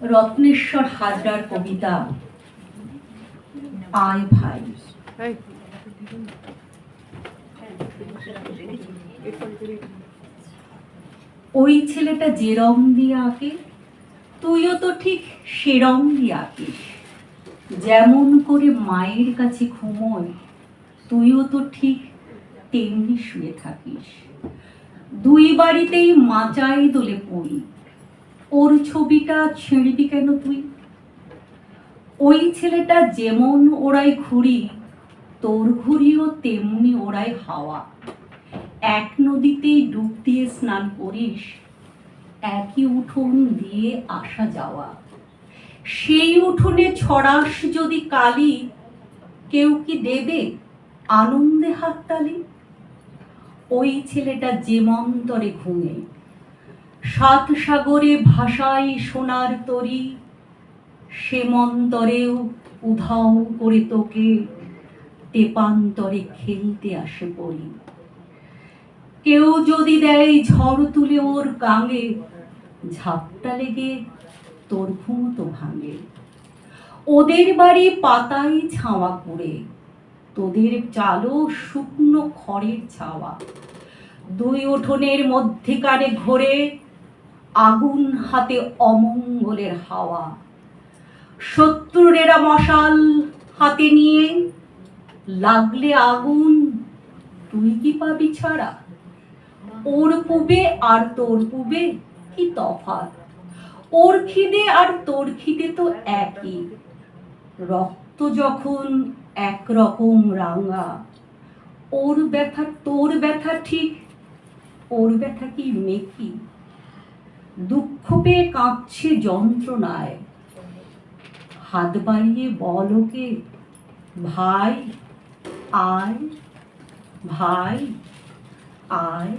রত্নেশ্বর হাজরার কবিতা আয় ভাই। ওই ছেলেটা যে রং দিয়ে আঁকে তুইও তো ঠিক সে রং দিয়ে আঁকিস। যেমন করে মায়ের কাছে ঘুমোয় তুইও তো ঠিক তেমনি শুয়ে থাকিস। দুই বাড়িতেই মাচাই দোলে পড়ি ওর ছবিটা ছিঁড়বি কেন তুই? ওই ছেলেটা যেমন ওড়াই ঘুড়ি, তোর ঘুড়িও তেমনি ওড়াই হাওয়া। এক নদীতেই ডুব দিয়ে স্নান করিস, একই উঠোন দিয়ে আসা যাওয়া। সেই উঠোনে ছড়াস যদি কালি, কেউ কি দেবে আনন্দে হাততালি? ওই ছেলেটা যেমন্তরে ঘুমে সাত সাগরে ভাষায় সোনার তরি, সেমন্তরেও উধাও করে তোকে তেপান্তরে খেলতে আসে বলি কেউ যদি দেয় ঝড় তুলে ওর গাঙে ঝাপটা লেগে তোর তো ভাঙে। ওদের বাড়ি পাতায় ছাওয়া করে তোদের চালো শুকনো খড়ের ছাওয়া। দুই উঠোনের মধ্যেকারে ঘোরে আগুন হাতে অমঙ্গলের হাওয়া। শত্রুরেরা মশাল হাতে নিয়ে, লাগলে আগুন, তুই কি পাবি ছাড়া? ওর পুবে আর তোর পুবে কি তফাৎ? ওর খিদে আর তোর খিদে তো একই। রক্ত যখন একরকম রাঙা, ওর ব্যথা তোর ব্যথা ঠিক, ওর ব্যথা কি মেকি দুঃখ পেয়ে কাঁপছে যন্ত্রণায়। হাত বাড়িয়ে বল ওকে ভাই আয় ভাই আয়।